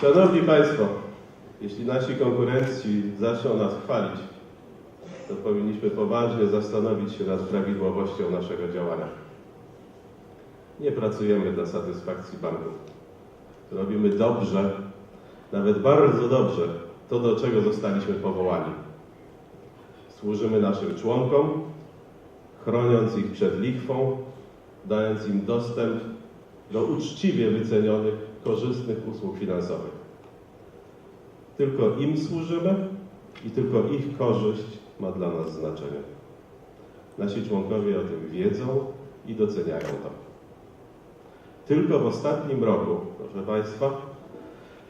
Szanowni Państwo, jeśli nasi konkurenci zaczną nas chwalić, to powinniśmy poważnie zastanowić się nad prawidłowością naszego działania. Nie pracujemy dla satysfakcji banków. Robimy dobrze, nawet bardzo dobrze, to do czego zostaliśmy powołani. Służymy naszym członkom, chroniąc ich przed lichwą, dając im dostęp do uczciwie wycenionych, korzystnych usług finansowych. Tylko im służymy i tylko ich korzyść ma dla nas znaczenie. Nasi członkowie o tym wiedzą i doceniają to. Tylko w ostatnim roku, proszę Państwa,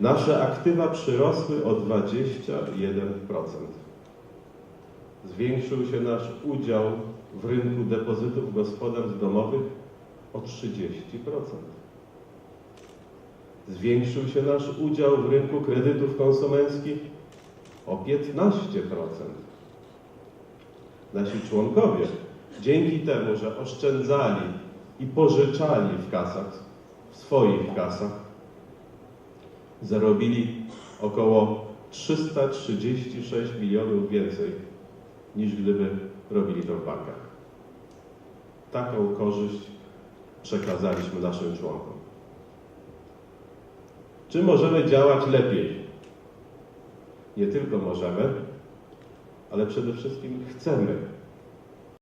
nasze aktywa przyrosły o 21%. Zwiększył się nasz udział w rynku depozytów gospodarstw domowych o 30%. Zwiększył się nasz udział w rynku kredytów konsumenckich o 15%. Nasi członkowie dzięki temu, że oszczędzali i pożyczali w kasach, w swoich kasach, zarobili około 336 milionów więcej niż gdyby robili to w bankach. Taką korzyść przekazaliśmy naszym członkom. Czy możemy działać lepiej? Nie tylko możemy, ale przede wszystkim chcemy